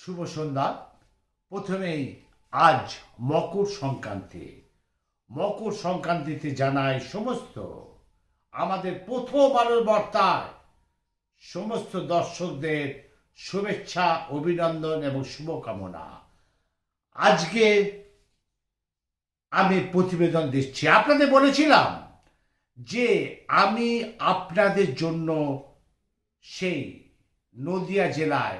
শুভ সন্ধ্যা। প্রথমেই আজ মকর সংক্রান্তি। মকর সংক্রান্তিতে জানাই সমস্ত আমাদের প্রথম আলোর বার্তায় সমস্ত দর্শকদের শুভেচ্ছা, অভিনন্দন এবং শুভকামনা। আজকে আমি প্রতিবেদন দিচ্ছি। আপনাদের বলেছিলাম যে আমি আপনাদের জন্য সেই নদিয়া জেলায়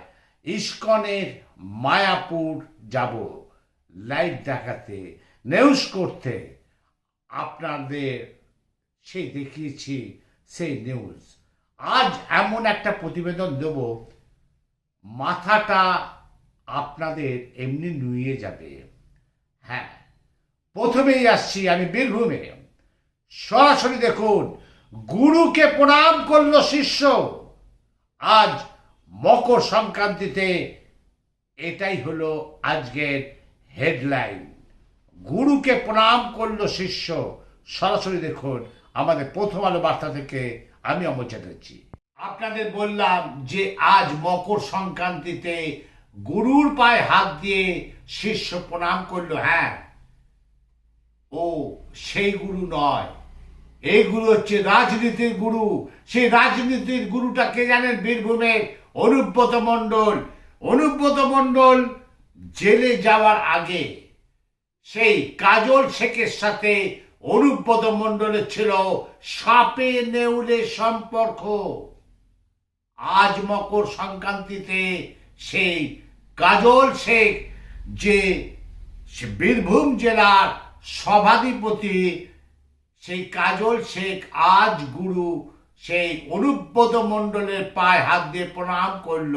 ইস্কনের মায়াপুর যাব। লাইভ দেখাতে নিউজ করতে। আপনাদের সেই দেখিয়েছি সেই নিউজ আজ এমন একটা প্রতিবেদন দেব, মাথাটা আপনাদের এমনি নুয়ে যাবে। হ্যাঁ প্রথমেই আসছি আমি বীরভূমে। সরাসরি দেখুন, গুরুকে প্রণাম করল শিষ্য। আজ মকর সংক্রান্তিতে এটাই হলো আজকের হেডলাইন। গুরুকে প্রণাম করল শিষ্য। সরাসরি দেখুন, আমাদের প্রথম আলো বার্তা থেকে আমি অমর চ্যাটার্জি। আপনাদের বললাম যে আজ মকর সংক্রান্তিতে গুরুর পায়ে হাত দিয়ে শিষ্য প্রণাম করল। হ্যাঁ ও সেই গুরু নয়। এই গুরু হচ্ছে রাজনীতির গুরু। সেই রাজনীতির গুরুটা কে জানেন? বীরভূমের অনুব্রত মণ্ডল অনুব্রত মণ্ডল জেলে যাওয়ার আগে সেই কাজল শেখের সাথে অনুব্রত মণ্ডলের ছিল সাপে নেউলে সম্পর্ক। আজ মকর সংক্রান্তিতে সেই কাজল শেখ যে বীরভূম জেলার সভাধিপতি, সেই কাজল শেখ আজ গুরু সেই অনুব্রত মণ্ডলের পায়ে হাত দিয়ে প্রণাম করল।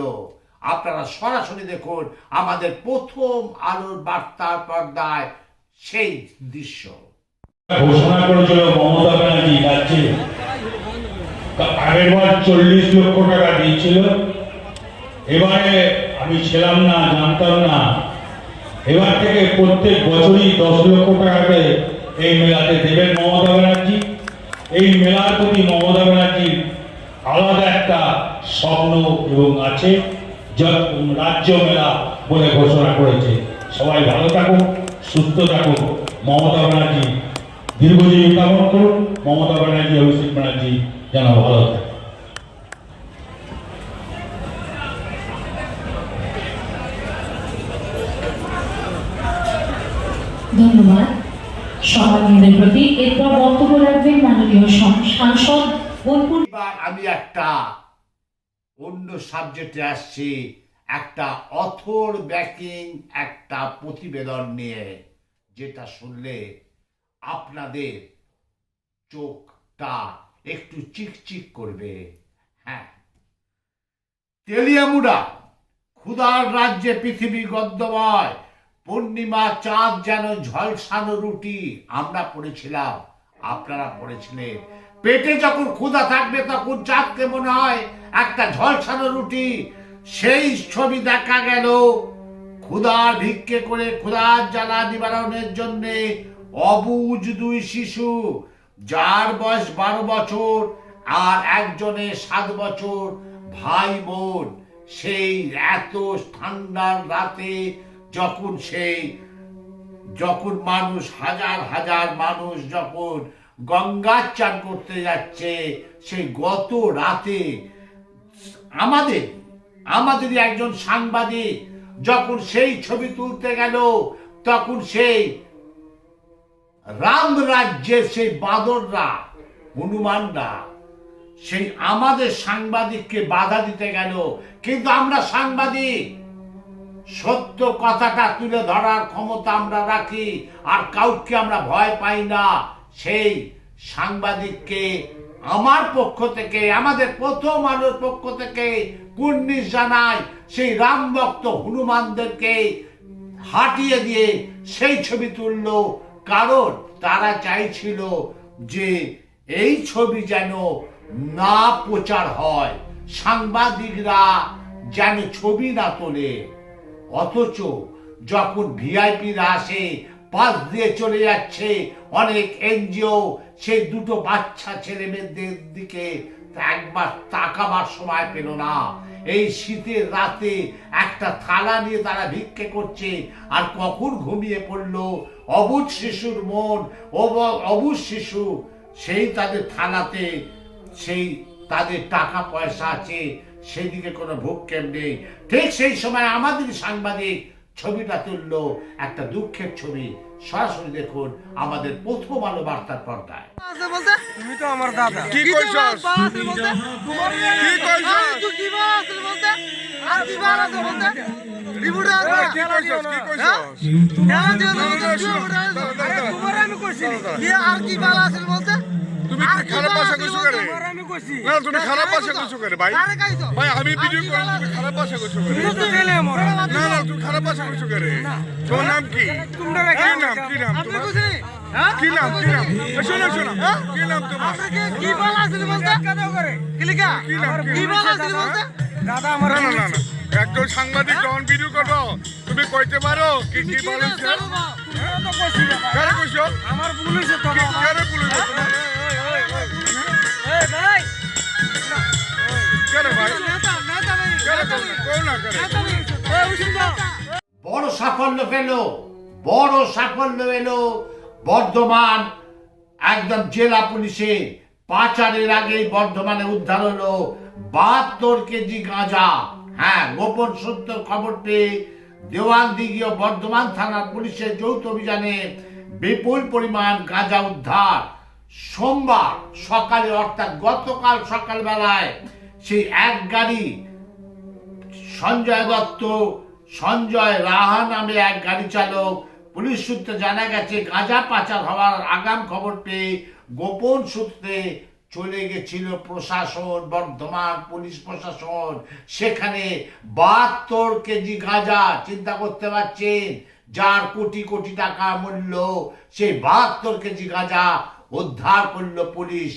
আপনারা সরাসরি দেখুন আমাদের প্রথম আলোর বার্তার পর্দায় সেই দৃশ্য। ঘোষণা করেছিল মমতা ব্যানার্জি রাজ্যে। আগের বার চল্লিশ লক্ষ টাকা দিয়েছিল। এবারে আমি ছিলাম না, জানতাম না। এবার থেকে প্রত্যেক বছরই দশ লক্ষ টাকা করে এই মেলাতে দেবেন মমতা ব্যানার্জি। এই মেলার প্রতি মমতা একটা স্বপ্ন এবং আছে রাজ্য মেলা বলে ঘোষণা করেছে। সবাই ভালো থাকুন সুস্থ থাকুন। মমতা ব্যানার্জি দীর্ঘজীবী কামনা করুন। মমতা ব্যানার্জি অভিষেক ব্যানার্জি যেন ভালো থাকে ধন্যবাদ। সমাজের প্রতি এরপর বক্তব্য রাখবেন মাননীয় সাংসদ আমি একটা অন্য সাবজেক্টে আসছি, একটা অথর ব্যাকিং, একটা প্রতিবেদন নিয়ে, যেটা শুনলে আপনাদের চোখটা একটু চিকচিক করবে। হ্যাঁ। তেলিয়ামুড়া, ক্ষুধার রাজ্যে পৃথিবী গদ্যময়, পূর্ণিমা চাঁদ যেন ঝলসানো রুটি, আমরা পড়েছিলাম, আপনারা পড়েছিলেন। পেটে যখন ক্ষুধা থাকবে তখন চাঁদকে মনে হয় একটা ঝলসানো রুটি। সেই ছবি দেখা গেল ক্ষুধার ভিক্ষে করে ক্ষুধার জ্বালা নিবারণের জন্য অবুজ দুই শিশু, যার বয়স বারো বছর আর একজনের সাত বছর। ভাই বোন, সেই এত ঠান্ডার রাতে যখন সেই, যখন মানুষ, হাজার হাজার মানুষ যখন গঙ্গার চান করতে যাচ্ছে, সেই গত রাতে আমাদের, আমাদেরই একজন সাংবাদিক যখন সেই ছবি তুলতে গেল, তখন সেই রাম রাজ্যের সেই বাদররা, হনুমানরা, সেই আমাদের সাংবাদিককে বাধা দিতে গেল। কিন্তু আমরা সাংবাদিক, সত্য কথাটা তুলে ধরার ক্ষমতা আমরা রাখি, আর কাউকে আমরা ভয় পাই না। সেই সাংবাদিককে আমার পক্ষ থেকে, আমাদের প্রথম আলোর পক্ষ থেকে কুর্নিশ জানাই, সেই রাম ভক্ত হনুমানদেরকে হাঁটিয়ে দিয়ে সেই ছবি তুললো। কারণ তারা চাইছিল যে এই ছবি যেন না প্রচার হয়, সাংবাদিকরা যেন ছবি না তোলে। অথচ যখন ভিআইপিরা আসে, পাশ দিয়ে চলে যাচ্ছে অনেক এনজিও সেই দুটো বাচ্চা ছেলে মেয়েদের দিকে একবার তাকাবার সময় পেল না। এই শীতের রাতে একটা থালা নিয়ে তারা ভিক্ষে করছে, আর কখন ঘুমিয়ে পড়ল? অবুধ শিশুর মন, অব- অবুধ শিশু, সেই তাদের থালাতে, সেই তাদের টাকা পয়সা আছে সেদিকে কোনো ভূক্ষেপ নেই। ঠিক সেই সময় আমাদের সাংবাদিক ছবিটা তুললো, একটা দুঃখের ছবি। সরাসরি দেখুন আমাদের প্রথম আলো বার্তার পর্দায়। বলতে? তুমি তো আমার দাদা। কি কি আর কি বার আছে বলতে? তুমি খারাপ ভাষা করে না তুমি খারাপ ভাষা করে ভাই ভাই আমি ভিডিও তুমি খারাপ ভাষা করে না না তুমি খারাপ ভাষা কইছো করে তোমার নাম কি? কি নাম কি নাম তোমার? হ্যাঁ? কি নাম কি নাম? শোনো শোনো। কি নাম তোমার? কি? বার আছে বলতে? কি লিখা? কি নাম, কি কি আছে বলতে? দাদা আমার না না একজন সাংবাদিক যখন ভিডিও করো তুমি কইতে পারো কি কি বলেছে কইছি আমার তো তোমার? বড় সাফল্য পেল, বড় সাফল্য এলো। বর্ধমান একদম জেলা পুলিশে পাচারের আগেই বর্ধমানে উদ্ধার হলো বাহাত্তর কেজি গাঁজা। হ্যাঁ গোপন সত্য খবর পেয়ে দেওয়ান দিঘি ও বর্ধমান থানার পুলিশের যৌথ অভিযানে বিপুল পরিমাণ গাঁজা উদ্ধার। সোমবার সকালে, অর্থাৎ গতকাল সকালবেলায় সেই এক গাড়ি সঞ্জয় দত্ত, সঞ্জয় রাহা নামে এক গাড়ি চালক। পুলিশ সূত্রে জানা গেছে, গাঁজা পাচার হওয়ার আগাম খবর পেয়ে গোপন সূত্রে চলে গেছিল প্রশাসন, বর্ধমান পুলিশ প্রশাসন। সেখানে বাহাত্তর কেজি গাঁজা চিন্তা করতে পারছেন, যার কোটি কোটি টাকা মূল্য। সেই বাহাত্তর কেজি গাঁজা উদ্ধার করল পুলিশ,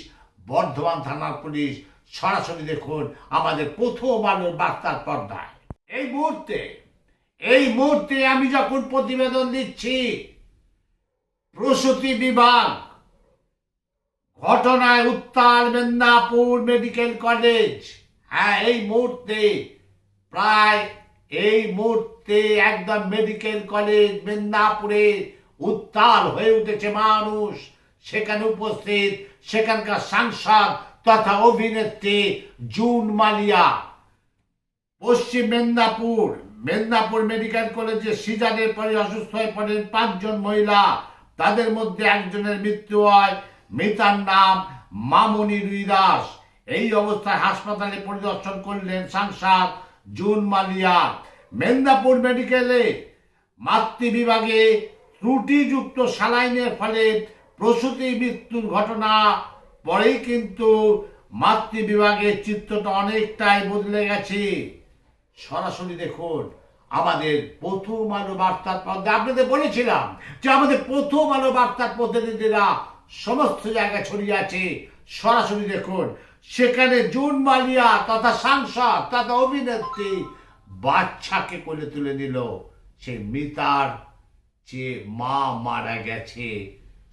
বর্ধমান থানার পুলিশ। সরাসরি দেখুন আমাদের প্রথম আলোর বার্তার পর্দায়। এই মুহূর্তে এই মুহূর্তে আমি যখন প্রতিবেদন দিচ্ছি, প্রসূতি বিভাগ, ঘটনায় উত্তাল মেদিনীপুর মেডিকেল কলেজ। হ্যাঁ এই মুহূর্তে, প্রায় এই মুহূর্তে একদম মেডিকেল কলেজ মেদিনীপুরে উত্তাল হয়ে উঠেছে মানুষ। সেখানে উপস্থিত, সেখানকার সাংসদ তথা অভিনেত্রী জুন মালিয়া, পশ্চিম মেদিনীপুর মেদিনীপুর মেডিকেল কলেজে সিজারের পরে অসুস্থ হয়ে পড়েন পাঁচজন মহিলা। তাদের মধ্যে একজনের মৃত্যু হয়। মৃতার নাম মামনি রুই দাস। এই অবস্থায় হাসপাতালে পরিদর্শন করলেন সাংসদ জুন মালিয়া। মেদিনীপুর মেডিকেলে মাতৃ বিভাগে ত্রুটিযুক্ত সালাইনের ফলে প্রসূতি মৃত্যুর ঘটনা পরেই কিন্তু মাতৃ বিভাগের চিত্রটা অনেকটাই বদলে গেছে। সরাসরি দেখুন, আমাদের প্রথম আলো বার্তার পর্দা। আপনাদের বলেছিলাম যে আমাদের প্রথম আলো বার্তার প্রতিনিধিরা সমস্ত জায়গায় ছড়িয়ে আছে। সরাসরি দেখুন, সেখানে জুন মালিয়া তথা সাংসদ তথা অভিনেত্রী বাচ্চাকে কোলে তুলে নিল। সেই মিতার যে মা মারা গেছে,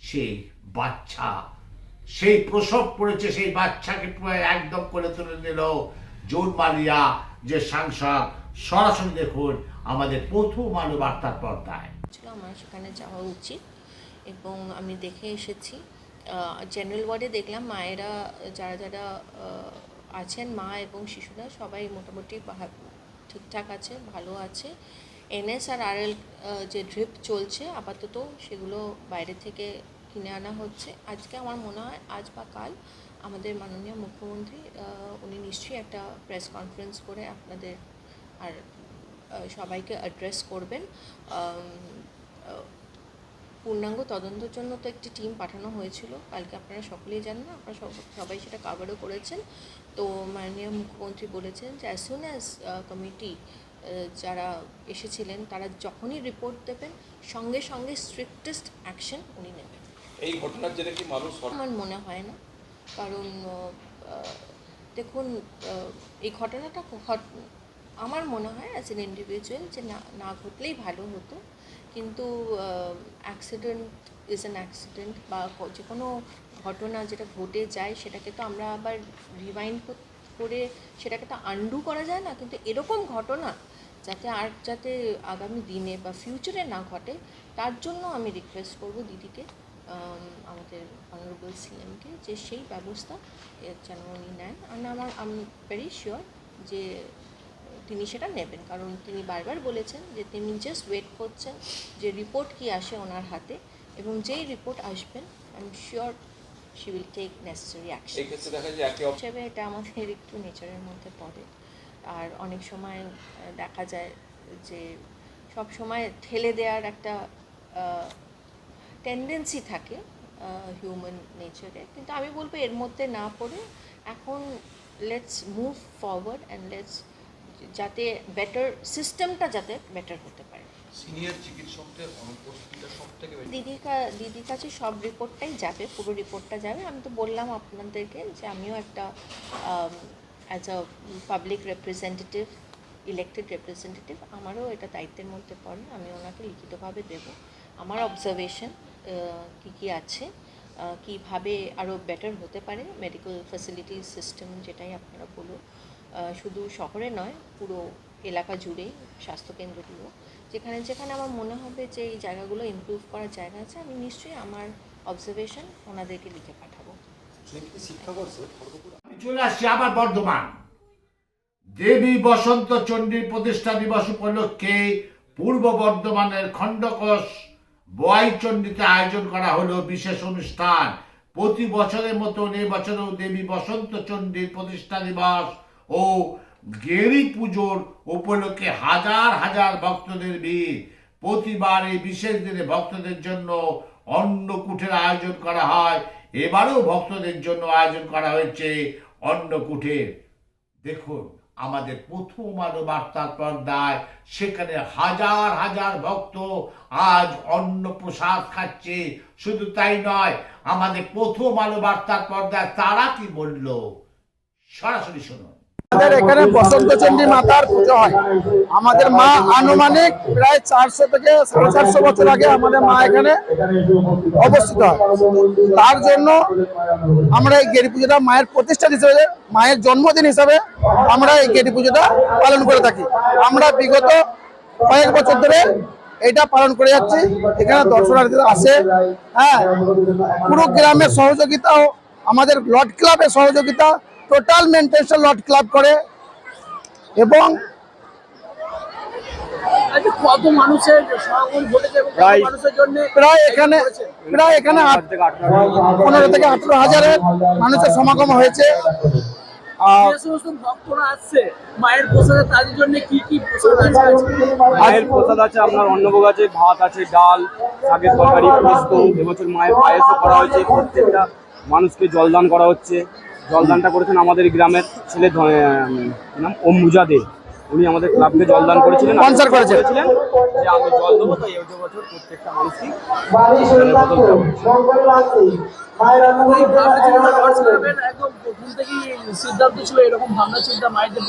সেই বাচ্চা সেই প্রসব পড়েছে সেই বাচ্চাকে একদম করে তুলে নিল। জোন মালিয়া যে সাংসদ, সরাসরি দেখুন আমাদের প্রথম আলো বার্তার পর্দায়। আমার সেখানে যাওয়া উচিত এবং আমি দেখে এসেছি। জেনারেল ওয়ার্ডে দেখলাম মায়েরা, যারা যারা আছেন, মা এবং শিশুরা সবাই মোটামুটি ঠিকঠাক আছে, ভালো আছে। এনএস আর আরএল যে ড্রিপ চলছে, আপাতত সেগুলো বাইরে থেকে কিনে আনা হচ্ছে। আজকে আমার মনে হয় আজ বা কাল আমাদের মাননীয় মুখ্যমন্ত্রী উনি নিশ্চয়ই একটা প্রেস কনফারেন্স করে আপনাদের আর সবাইকে অ্যাড্রেস করবেন। পূর্ণাঙ্গ তদন্তের জন্য তো একটি টিম পাঠানো হয়েছিল। কালকে আপনারা সকলেই জানেন আপনারা সব- সবাই সেটা কাভারও করেছেন। তো মাননীয় মুখ্যমন্ত্রী বলেছেন যে অ্যাজ সুন অ্যাজ কমিটি যারা এসেছিলেন, তারা যখনই রিপোর্ট দেবেন, সঙ্গে সঙ্গে স্ট্রিক্টেস্ট অ্যাকশন উনি নেবেন। এই ঘটনার জেরে কি মানুষ আমার মনে হয় না। কারণ দেখুন এই ঘটনাটা আমার মনে হয় অ্যাজ এন ইন্ডিভিজুয়াল যে না না ঘটলেই ভালো হতো। কিন্তু অ্যাক্সিডেন্ট ইজ অ্যান অ্যাক্সিডেন্ট বা যে কোনো ঘটনা যেটা ঘটে যায়, সেটাকে তো আমরা আবার রিমাইন্ড করে সেটাকে তো আন্ডু করা যায় না। কিন্তু এরকম ঘটনা যাতে আর যাতে আগামী দিনে বা ফিউচারে না ঘটে, তার জন্য আমি রিকোয়েস্ট করব দিদিকে আমাদের অনারেবল সিএমকে যে সেই ব্যবস্থা যেন উনি নেন। আর আমার আম ভেরি শিওর যে তিনি সেটা নেবেন। কারণ তিনি বারবার বলেছেন যে তিনি জাস্ট ওয়েট করছেন যে রিপোর্ট কি আসে ওনার হাতে এবং যেই রিপোর্ট আসবেন I am sure she will take necessary action হিসেবে এটা আমাদের একটু নেচারের মধ্যে পড়ে। আর অনেক সময় দেখা যায় যে সব সময় ঠেলে দেওয়ার একটা টেন্ডেন্সি থাকে হিউম্যান নেচারে কিন্তু আমি বলব এর মধ্যে না পড়ে এখন let's move forward and let's যাতে বেটার সিস্টেমটা যাতে বেটার হতে পারে। সিনিয়র চিকিৎসকদের অনুপস্থিতিটা সব থেকে বেশি। দিদির কা- দিদির কাছে সব রিপোর্টটাই যাবে পুরো রিপোর্টটা যাবে। আমি তো বললাম আপনাদেরকে যে আমিও একটা as a public representative elected representative আমারও এটা দায়িত্বের মধ্যে পড়ে আমি ওনাকে লিখিতভাবে দেব। আমার অবজারভেশন কী কী আছে কীভাবে আরও বেটার হতে পারে মেডিকেল ফ্যাসিলিটি সিস্টেম যেটাই আপনারা বলুন। শুধু শহরে নয় পুরো এলাকা জুড়েই স্বাস্থ্যকেন্দ্রগুলো। যেখানে যেখানে আমার মনে হবে যে এই জায়গাগুলো ইমপ্রুভ করার জায়গা আছে আমি নিশ্চয়ই আমার অবজারভেশন ওনাদেরকে লিখে পাঠাবো। চলে আসছি আবার বর্ধমান। দেবী বসন্ত চণ্ডীর প্রতিষ্ঠা দিবস উপলক্ষে পূর্ব বর্ধমানের খণ্ডকোষ বোয়াই চণ্ডীতে আয়োজন করা হলো বিশেষ অনুষ্ঠান। প্রতি বছরের মতন এই বছরেও দেবী বসন্ত চণ্ডীর প্রতিষ্ঠা দিবস ও গেরি পুজোর উপলক্ষে হাজার হাজার ভক্তদের ভিড়। প্রতিবার এই বিশেষ দিনে ভক্তদের জন্য অন্নকূটের আয়োজন করা হয়। এবারেও ভক্তদের জন্য আয়োজন করা হয়েছে অন্নকূটের। দেখুন আমাদের প্রথম আলো বার্তার পর্দায়, সেখানে হাজার হাজার ভক্ত আজ অন্ন প্রসাদ খাচ্ছে। শুধু তাই নয়, আমাদের প্রথম আলো বার্তার পর্দায় তারা কি বলল? সরাসরি শুনুন। আমাদের এখানে বসন্তচন্ডী মাতার পুজো হয়। আমাদের মা আনুমানিক প্রায় চারশো থেকে সাড়ে চারশো বছর আগে আমাদের মা এখানে অবস্থিত হয়। তার জন্য আমরা এই গেরি পুজোটা মায়ের প্রতিষ্ঠান হিসেবে, মায়ের জন্মদিন হিসাবে আমরা এই গেরি পুজোটা পালন করে থাকি। আমরা বিগত কয়েক বছর ধরে এটা পালন করে যাচ্ছি। এখানে দর্শনার্থীরা আসে। হ্যাঁ পুরো গ্রামের সহযোগিতা আমাদের লর্ড ক্লাবের সহযোগিতা টোটাল মেনটেন্স লর্ড ক্লাব করে এবং জন্য প্রায় এখানে প্রায় এখানে পনেরো থেকে আঠেরো হাজারের মানুষের সমাগম হয়েছে। আর যে আসছে মায়ের প্রসাদে তাদের জন্য কি কি প্রসাদ আছে? মায়ের প্রসাদ আছে আপনার অন্নভোগ আছে ভাত আছে ডাল শাকের তরকারি পোস্ত এবছর মায়ের পায়েসও করা হয়েছে। প্রত্যেকটা মানুষকে জলদান করা হচ্ছে। জলদানটা করেছেন আমাদের গ্রামের ছেলে নাম? অম্বুজা দে। উনি আমাদের ক্লাবকে জলদান করেছিলেন। যে আমি জল দেবো তাই এই বছর প্রত্যেকটা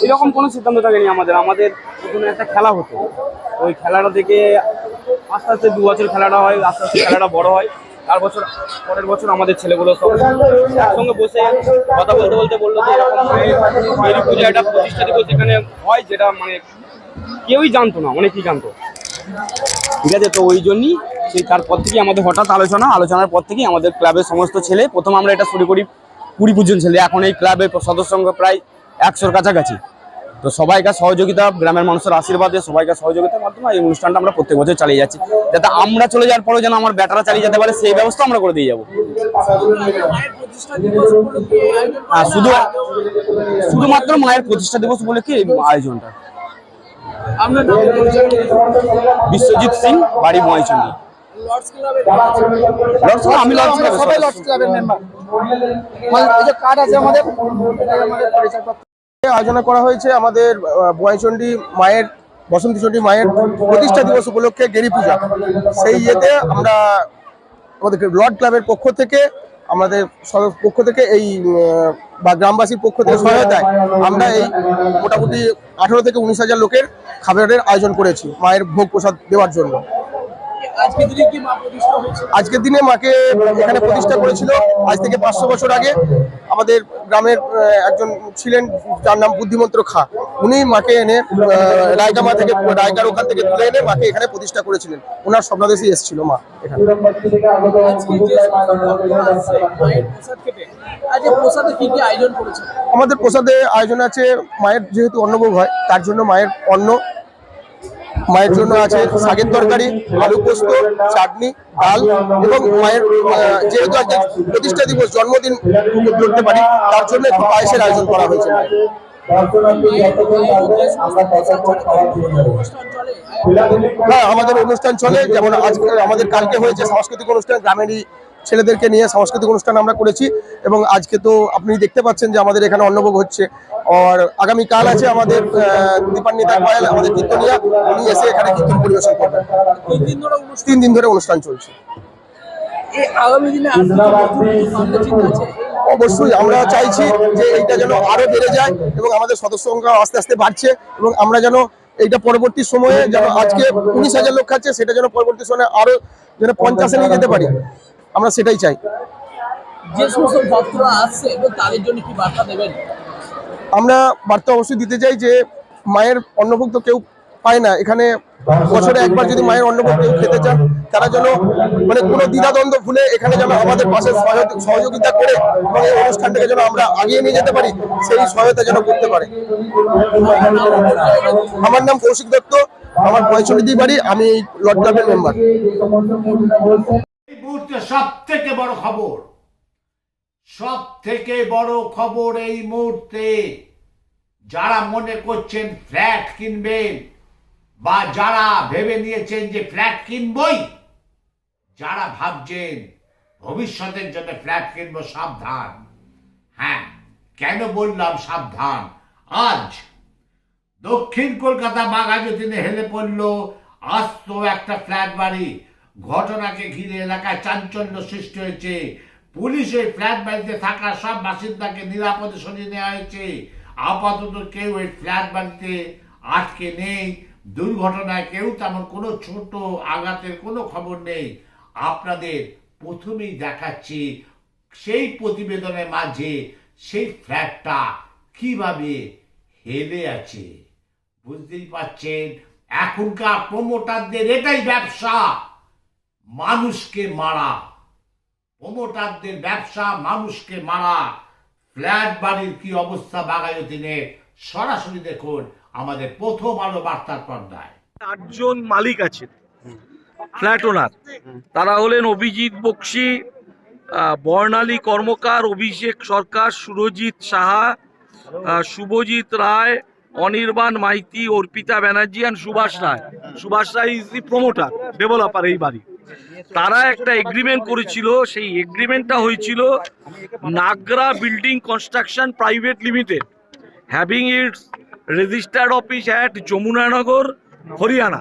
এরকম কোনো সিদ্ধান্ত থাকেনি আমাদের। আমাদের প্রথমে একটা খেলা হতো। ওই খেলাটা থেকে আস্তে আস্তে দু বছর খেলাটা হয় আস্তে আস্তে খেলাটা বড় হয়। তার বছর, পরের বছর আমাদের ছেলেগুলো সব একসঙ্গে বসে কথা বলতে বলতে বলল যে এরকম মেরি পুজো একটা প্রতিষ্ঠা দিবস এখানে হয় যেটা মানে কেউই জানতো না, অনেকেই জানতো। ঠিক আছে, তো ওই জন্যই সেই তারপর থেকেই আমাদের হঠাৎ আলোচনা, আলোচনার পর থেকেই আমাদের ক্লাবের সমস্ত ছেলে, প্রথম আমরা এটা শুরু করি কুড়ি পুজন ছেলে, এখন এই ক্লাবের সদস্য সংখ্যা প্রায় একশোর কাছাকাছি। তো সবাইকার সহযোগিতা গ্রামের মানুষের আশীর্বাদে সবাইকার সহযোগিতার মাধ্যমে এই অনুষ্ঠানটা আমরা প্রত্যেক বছর চালিয়ে যাচ্ছি। যাতে আমরা চলে যাওয়ার পরেও যেন আমার ব্যাটারা চালিয়ে যেতে পারে সেই ব্যবস্থা আমরা করে দিয়ে যাব। হ্যাঁ শুধু শুধুমাত্র মায়ের প্রতিষ্ঠা দিবস উপলক্ষে এই আয়োজনটা। বিশ্বজিৎ সিং বাড়ি ক্লাব, আমি লর্ডস ক্লাবের সবাই লর্ডস ক্লাবের মেম্বার এই যে কার্ড আছে আমাদের এটাই আমাদের পরিচয়পত্র। আয়োজনা করা হয়েছে আমাদের বোয়াইচন্ডী মায়ের বসন্তচন্ডী মায়ের প্রতিষ্ঠা দিবস উপলক্ষে গেরি পূজা। সেই ইয়েতে আমরা আমাদের লর্ড ক্লাবের পক্ষ থেকে, আমাদের পক্ষ থেকে এই বা গ্রামবাসীর পক্ষ থেকে সহায়তায় আমরা এই মোটামুটি আঠেরো থেকে উনিশ হাজার লোকের খাবারের আয়োজন করেছি মায়ের ভোগ প্রসাদ দেওয়ার জন্য। আজকের দিনে মাকে এখানে প্রতিষ্ঠা করেছিল। আজ থেকে পাঁচশো বছর আগে আমাদের গ্রামের একজন ছিলেন যার নাম বুদ্ধিমন্ত্র খা। উনি মাকে এনে আহ, রায়গামা থেকে রায়গার ওখান থেকে তুলে এনে মাকে এখানে প্রতিষ্ঠা করেছিলেন। ওনার স্বপ্নাদেশই এসেছিল মা এখানে। আমাদের প্রসাদে আয়োজন আছে মায়ের যেহেতু অন্নভোগ হয় তার জন্য মায়ের অন্ন মায়ের জন্য আছে শাকের তরকারি, আলু পোস্ত, চাটনি, ডাল এবং মায়ের যেহেতু আজকে প্রতিষ্ঠা দিবস, জন্মদিন করতে পারি, তার জন্য একটু পায়েসের আয়োজন করা হয়েছে। হ্যাঁ আমাদের অনুষ্ঠান চলে, যেমন আজকে আমাদের কালকে হয়েছে সাংস্কৃতিক অনুষ্ঠান, গ্রামেরই ছেলেদেরকে নিয়ে সাংস্কৃতিক অনুষ্ঠান আমরা করেছি এবং আজকে তো আপনি দেখতে পাচ্ছেন যে আমাদের এখানে অন্নভোগ হচ্ছে। আর আগামী কাল আছে আমাদের দীপান্বিতা কয়াল আমাদের কীর্তনিয়া। উনি এসে এখানে কীর্তন পরিবেশন করবেন। তিন দিন ধরে অনুষ্ঠান তিন দিন ধরে অনুষ্ঠান চলছে। অবশ্যই আমরা চাইছি যে এইটা যেন আরও বেড়ে যায় এবং আমাদের সদস্য সংখ্যা আস্তে আস্তে বাড়ছে এবং আমরা যেন এইটা পরবর্তী সময়ে যেন আজকে উনিশ হাজার লোক খাচ্ছে সেটা যেন পরবর্তী সময়ে আরও যেন পঞ্চাশে নিয়ে যেতে পারি। আমরা সেটাই চাই। যে সমস্ত ভক্তরা আসছে তাদের জন্য কি বার্তা দেবেন? আমরা বার্তা অবশ্যই দিতে চাই যে মায়ের অন্নভোগ তো কেউ পায় না। এখানে বছরে একবার যদি মায়ের অন্নভোগ কেউ খেতে চান তারা যেন মানে কোনো দ্বিধাদ্বন্দ্ব ভুলে এখানে যেন আমাদের পাশে সহায়তা- সহযোগিতা করে এবং এই অনুষ্ঠানটাকে যেন আমরা আগিয়ে নিয়ে যেতে পারি সেই সহায়তা যেন করতে পারে। আমার নাম কৌশিক দত্ত আমার পঁয়ষট্টি বাড়ি আমি এই লর্ড ক্লাবের মেম্বার মুহূর্তে সব থেকে বড় খবর। সব থেকে বড় খবর এই মুহূর্তে যারা মনে করছেন ফ্ল্যাট কিনবেন বা যারা ভেবে নিয়েছেন যে ফ্ল্যাট কিনবই, যারা ভাবছেন ভবিষ্যতের জন্য ফ্ল্যাট কিনবো সাবধান। হ্যাঁ কেন বললাম সাবধান? আজ দক্ষিণ কলকাতা বাঘাযতীনে হেলে পড়ল, আস্ত একটা ফ্ল্যাট বাড়ি। ঘটনাকে ঘিরে এলাকায় চাঞ্চল্য সৃষ্টি হয়েছে। পুলিশ ওই ফ্ল্যাট বাড়িতে থাকা সব বাসিন্দাকে নিরাপদে সরিয়ে নেওয়া হয়েছে। আপাতত কেউ ওই ফ্ল্যাট বাড়িতে আটকে নেই। দুর্ঘটনায় কেউ তেমন কোনো ছোট আঘাতের কোনো খবর নেই। আপনাদের প্রথমেই দেখাচ্ছি, সেই প্রতিবেদনের মাঝে সেই ফ্ল্যাটটা কীভাবে হেলে আছে। বুঝতেই পারছেন এখনকার প্রমোটারদের এটাই ব্যবসা। মানুষকে মারা। প্রমোটারদের ব্যবসা, মানুষকে মারা। ফ্ল্যাট বাড়ির কি অবস্থা বাগায়তিনের সরাসরি দেখুন আমাদের প্রথম আলো বার্তার পর্দায় আটজন মালিক আছে ফ্ল্যাট ওনার। তারা হলেন Abhijit Bakshi Barnali Karmakar, Abhishek Sarkar, Surajit Saha Subhajit Roy, Anirban Maity, Arpita Banerjee and Subhash Roy. Subhash Roy is the promoter developer এই বাড়ি তারা একটা এগ্রিমেন্ট করেছিল, সেই এগ্রিমেন্টটা হয়েছিল Nagra building construction private limited having its registered office at Yamunanagar Haryana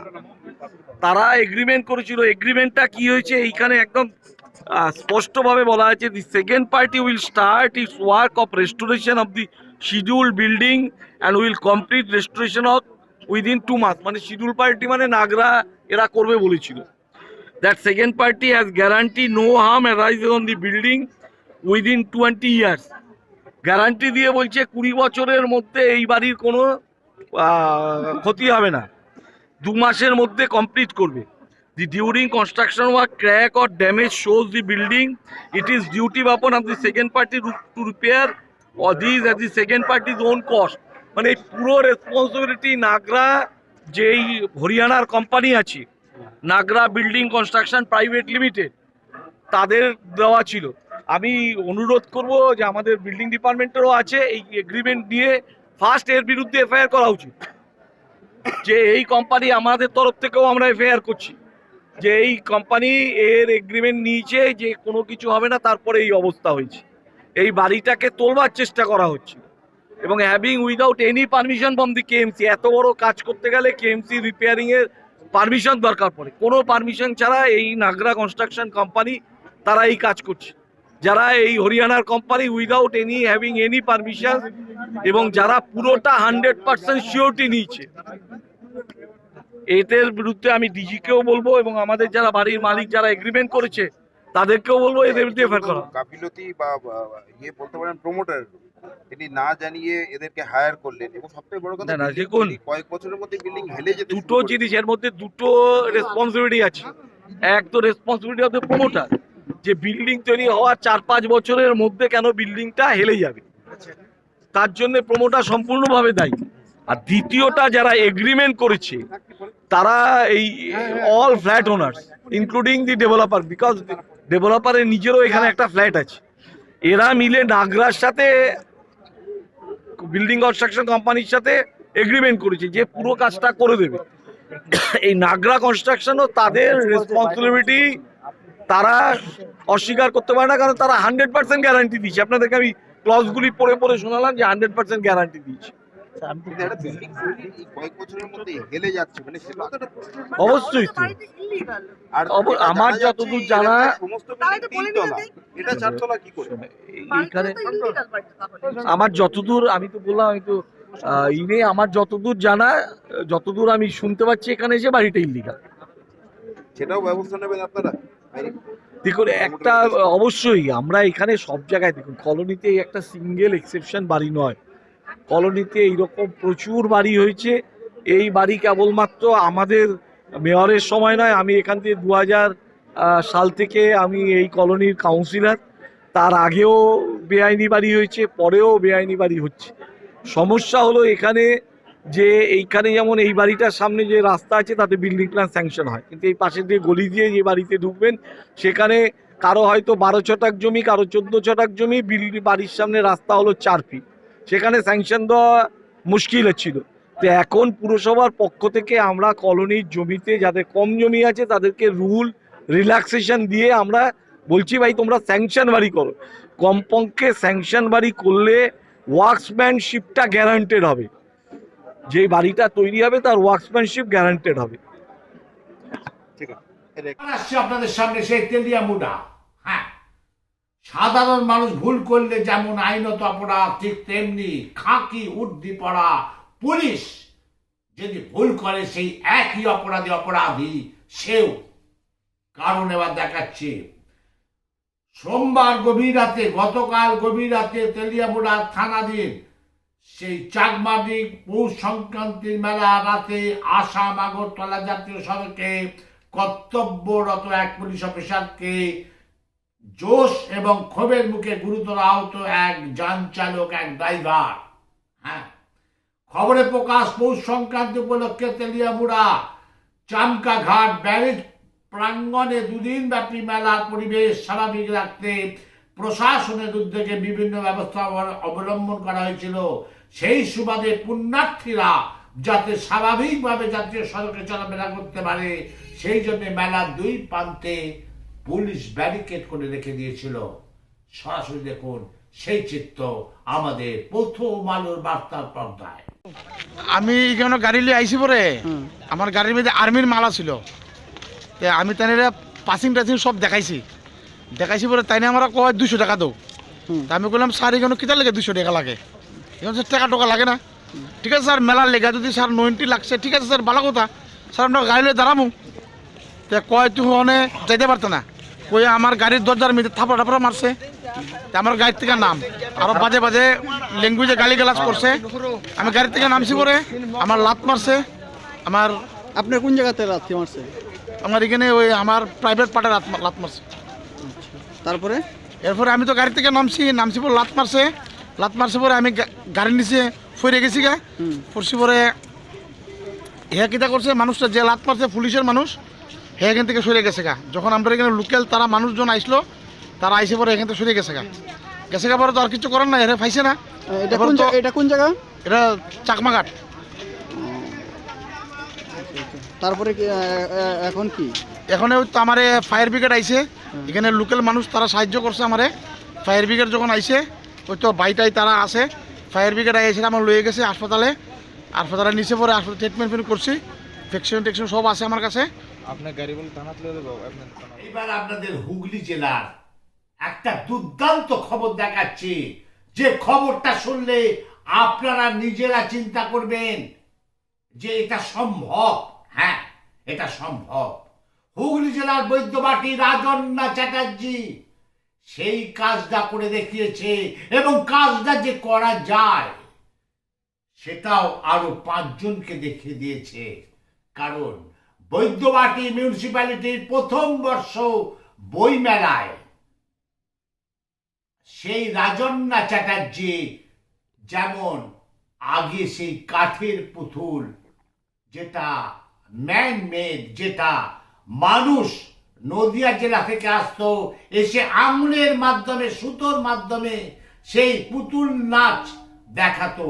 তারা agreement করেছিল এগ্রিমেন্টটা কি হয়েছে এইখানে একদম স্পষ্টভাবে বলা আছে the second party will start its work of restoration of the schedule building and will complete restoration of within two মাস মানে শিডিউল পার্টি মানে নাগরা এরা করবে বলেছিল। That second party has guarantee no harm arise on the building within twenty years guarantee দিয়ে বলছে কুড়ি বছরের মধ্যে এই বাড়ির কোনো ক্ষতি হবে না। দু মাসের মধ্যে কমপ্লিট করবে। The during construction work crack or damage shows the building it is duty upon of the second party to repair or this at the second party's own cost মানে এই পুরো রেসপন্সিবিলিটি নাগরা, যেই হরিয়ানার কোম্পানি আছে Nagra building construction private limited, তাদের দেওয়া ছিল। আমি অনুরোধ করব যে আমাদের বিল্ডিং ডিপার্টমেন্টেরও আছে, এই এগ্রিমেন্ট নিয়ে ফার্স্ট এর বিরুদ্ধে এফআইআর করা উচিত। যে এই কোম্পানি আমাদের তরফ থেকেও আমরা এফআইআর করছি। যে এই কোম্পানি এর এগ্রিমেন্ট নিয়েছে যে কোনো কিছু হবে না, তারপরে এই অবস্থা হয়েছে। এই বাড়িটাকে তোলবার চেষ্টা করা হচ্ছে। এবং having without any permission from the KMC এত বড় কাজ করতে গেলে কেএমসি রিপেয়ারিং এর পারমিশন দরকার পড়ে। কোনো পারমিশন ছাড়া এই নাগরা কনস্ট্রাকশন কোম্পানি তারা এই কাজ করছে। যারা এই হরিয়ানার company without any having any permission এবং যারা পুরোটা হান্ড্রেড পার্সেন্ট সিওরিটি নিয়েছে। এদের বিরুদ্ধে আমি ডিজিকেও বলব এবং আমাদের যারা বাড়ির মালিক যারা এগ্রিমেন্ট করেছে, তাদেরকেও বলব এদের বিরুদ্ধে এফআইআর করা। গাফিলতি বা ইয়ে বলতে পারেন প্রমোটার তিনি না জানিয়ে এদেরকে হায়ার করলেন এবং সবথেকে বড় কথা না, দেখুন। কয়েক বছরের মধ্যে বিল্ডিং হেলে যেতে দুটো জিনিস এর মধ্যে দুটো রেসপন্সিবিলিটি আছে। এক তো রেসপন্সিবিলিটি অফ দ্য প্রমোটার যে বিল্ডিং তৈরি হওয়ার চার পাঁচ বছরের মধ্যে কেন বিল্ডিংটা হেলে যাবে। তার জন্য প্রমোটার সম্পূর্ণভাবে দায়ী। আর দ্বিতীয়টা যারা এগ্রিমেন্ট করেছে তারা এই all flat owners including the developer because ডেভেলপারের নিজেরও এখানে একটা ফ্ল্যাট আছে। এরা মিলে নাগরার সাথে বিল্ডিং কনস্ট্রাকশন কোম্পানির সাথে এগ্রিমেন্ট করেছে যে পুরো কাজটা করে দেবে। এই নাগরা কনস্ট্রাকশনও তাদের রেসপন্সিবিলিটি তারা অস্বীকার করতে পারে না, কারণ তারা হান্ড্রেড পার্সেন্ট গ্যারান্টি দিচ্ছে আপনাদেরকে আমি ক্লসগুলি পড়ে পড়ে শোনালাম যে হান্ড্রেড পার্সেন্ট গ্যারান্টি দিচ্ছে যাচ্ছে মানে। অবশ্যই তো। আমার যতদূর জানা আমার যতদূর আমি তো বললাম আমি তো ইনে আমার যতদূর জানা যতদূর আমি শুনতে পাচ্ছি এখানে এসে বাড়িটা ইল্লিগাল সেটাও ব্যবস্থা নেবেন আপনারা। দেখুন একটা অবশ্যই আমরা এখানে সব জায়গায় দেখুন কলোনিতে একটা সিঙ্গেল এক্সেপশন বাড়ি নয়। কলোনিতে এইরকম প্রচুর বাড়ি হয়েছে। এই বাড়ি কেবলমাত্র আমাদের মেয়রের সময় নয়, আমি এখান থেকে দু হাজার সাল থেকে আমি এই কলোনির কাউন্সিলার তার আগেও বেআইনি বাড়ি হয়েছে, পরেও বেআইনি বাড়ি হচ্ছে। সমস্যা হলো এখানে যে এইখানে যেমন এই বাড়িটার সামনে যে রাস্তা আছে, তাতে বিল্ডিং প্ল্যান স্যাংশন হয়। কিন্তু এই পাশে দিয়ে গলি দিয়ে যে বাড়িতে ঢুকবেন, সেখানে কারও হয়তো বারো ছটাক জমি, কারও চোদ্দ ছটাক জমি বিল্ডিং বাড়ির সামনে রাস্তা হলো চার ফিট সেখানে স্যাংশন দেওয়া মুশকিল ছিল তো এখন পুরসভার পক্ষ থেকে আমরা কলোনির জমিতে যাদের কম জমি আছে তাদেরকে রুল রিল্যাক্সেশন দিয়ে আমরা বলছি, ভাই, তোমরা স্যাংশন বাড়ি করো। কমপক্ষে স্যাংশন বাড়ি করলে ওয়ার্কসম্যানশিপটা গ্যারান্টেড হবে। যে বাড়িটা তৈরি হবে তার ওয়ার্কসম্যানশিপ গ্যারান্টেড হবে। আসছে আপনাদের সামনে, সেই তেলিয়া মুডা হ্যাঁ। সাধারণ মানুষ ভুল করলে যেমন আইনত অপরাধ, ঠিক তেমনি খাঁকি উর্দি পড়া, পুলিশ যদি ভুল করে সেই একই অপরাধী অপরাধী সেও কারণ এবার দেখাচ্ছে। সোমবার গভীর রাতে, গতকাল গভীর রাতে তেলিয়ামুড়া থানাধীন সেই চাকমাদিক পৌষ সংক্রান্তির মেলা রাতে আসাম আগরতলা জাতীয় সড়কে কর্তব্যরত এক পুলিশ অফিসারকে জোশ এবং ক্ষোভের মুখে গুরুতর আহত এক যান চালক, এক ড্রাইভার। হ্যাঁ। খবরে প্রকাশ, পৌষ সংক্রান্তি উপলক্ষে তেলিয়ামুড়া চামকা ঘাট ব্যারেজ দুদিন ব্যাপী মেলা পরিবেশ স্বাভাবিক রাখতে প্রশাসনের উদ্যোগে বিভিন্ন ব্যবস্থা অবলম্বন করা হয়েছিল। সেই সুবাদে পুণ্যার্থীরা যাতে স্বাভাবিকভাবে জাতীয় সড়কে চলাফেরা করতে পারে, সেই জন্য মেলার দুই প্রান্তে পুলিশ ব্যারিকেড করে রেখে দিয়েছিল। সরাসরি দেখুন সেই চিত্র আমাদের প্রথম আলোর বার্তার পর্দায়। আমি এখানে গাড়ি লিয়ে আইসি পরে। আমার গাড়ির মধ্যে আর্মির মালা ছিল। তে আমি তাই পাসিং টাসিং সব দেখাইছি। দেখাইছি পরে তাই আমার কয় দুশো টাকা দাও তা আমি বললাম স্যার এখানে কিতা লাগে দুশো টাকা লাগে? এখন স্যার টাকা টাকা লাগে না। ঠিক আছে স্যার মেলার লেগা যদি স্যার নয়েন্টি লাগছে ঠিক আছে স্যার ভালো কথা। স্যার আপনার গাড়ি লিয়ে দাঁড়াবো তে কয় তুই ওখানে যাইতে পারতো না। কই আমার গাড়ির দরজার মধ্যে থাপড়া টাপড়া মারছে। আমার গাড়ির থেকে নাম। আরও বাজে বাজে ল্যাঙ্গুয়েজে গালি গালাজ করছে। আমি গাড়ির থেকে নামছি পরে। আমার লাত মারছে। আমার আপনার কোন জায়গাতে রাত্রি মারছে? আমার এখানে ওই আমার প্রাইভেট পার্টে লাত লাত মারছে। তারপরে? এরপরে আমি তো গাড়ি থেকে নামছি। নামছি পরে লাত মারছে। লাত মারছে পরে আমি গাড়ির নিচে ফিরে গেছি গা। পড়ছি পরে হে কিতা করছে? মানুষটা যে লাত মারছে পুলিশের মানুষ। হে এখান থেকে সরে গেছে গা। যখন আমরা এখানে লোকাল তারা মানুষজন আইসলো তারা আইসে পরে এখান থেকে সরে গেছে গা। গেছে গা পরে তো আর কিছু করার না এরা পাইছে না। এটা কোন জায়গা? এটা চাকমাঘাট। তারপরে এখন কি? এখন তো আমার ফায়ার ব্রিগেড আইছে। এখানে লোকাল মানুষ তারা সাহায্য করছে আমারে। ফায়ার ব্রিগেড যখন আইছে ওই তো বাইটাই তারা আছে। ফায়ার ব্রিগেড আইসে আমার লয়ে গেছে হাসপাতালে। হাসপাতালে নিচে পরে হাসপাতালে ট্রিটমেন্ট করছি। ভ্যাকসিন টেকশন সব আছে আমার কাছে। আপনার গাড়ি বলে থানা তুলে দেবো এবার আপনাদের হুগলি জেলার একটা দুর্দান্ত খবর দেখাচ্ছি। যে খবরটা শুনলে আপনারা নিজেরা চিন্তা করবেন যে এটা সম্ভব। হ্যাঁ এটা সম্ভব। হুগলি জেলার বৈদ্যবাটি রাজন্না চ্যাটার্জি সেই কাজটা করে দেখিয়েছে এবং কাজটা যে করা যায় সেটাও আরও পাঁচজনকে দেখিয়ে দিয়েছে। কারণ বৈদ্যবাটি মিউনিসিপ্যালিটির প্রথম বর্ষ বই মেলায় সেই রাজন্না চ্যাটার্জি যেমন আগে সেই কাঠের পুতুল, যেটা ম্যান মেড যেটা মানুষ নদিয়া জেলা থেকে আসতো, এসে আঙুলের মাধ্যমে, সুতোর মাধ্যমে সেই পুতুল নাচ দেখাতো।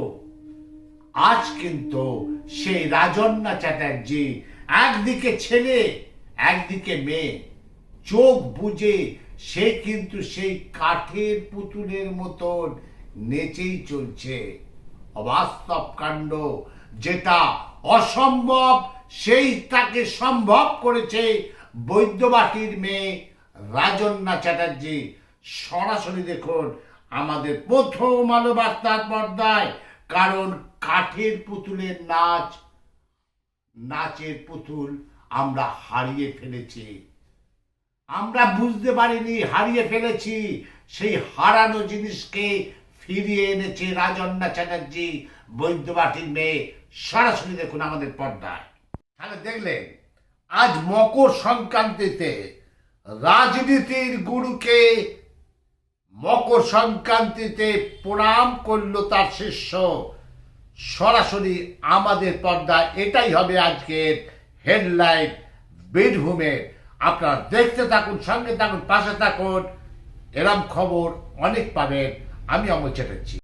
আজ কিন্তু সেই রাজন্না চ্যাটার্জি একদিকে ছেলে, একদিকে মেয়ে। চোখ বুঝে সে কিন্তু সেই কাঠের পুতুলের মতন নেচেই চলছে। অবাস্তব কাণ্ড যেটা অসম্ভব, সেই তাকে সম্ভব করেছে বৈদ্যবাটির মেয়ে রাজন্না চ্যাটার্জি। সরাসরি দেখুন আমাদের প্রথম আলো বার্তার পর্দায়, কারণ কাঠের পুতুলের নাচ নাচের পুতুল আমরা হারিয়ে ফেলেছি। আমরা বুঝতে পারিনি হারিয়ে ফেলেছি। সেই হারানো জিনিসকে ফিরিয়ে এনেছে রাজন্না চ্যাটার্জি, বৈদ্যবাটির মেয়ে। সরাসরি দেখুন আমাদের পর্দায়। তাহলে দেখলেন, আজ মকর সংক্রান্তিতে রাজনীতির গুরুকে মকর সংক্রান্তিতে প্রণাম করল তার শিষ্য। সরাসরি আমাদের পর্দা, এটাই হবে আজকের হেডলাইন বীরভূমের। আপনারা দেখতে থাকুন, সঙ্গে থাকুন, পাশে থাকুন। এরম খবর অনেক পাবেন। আমি অমর চ্যাটার্জি।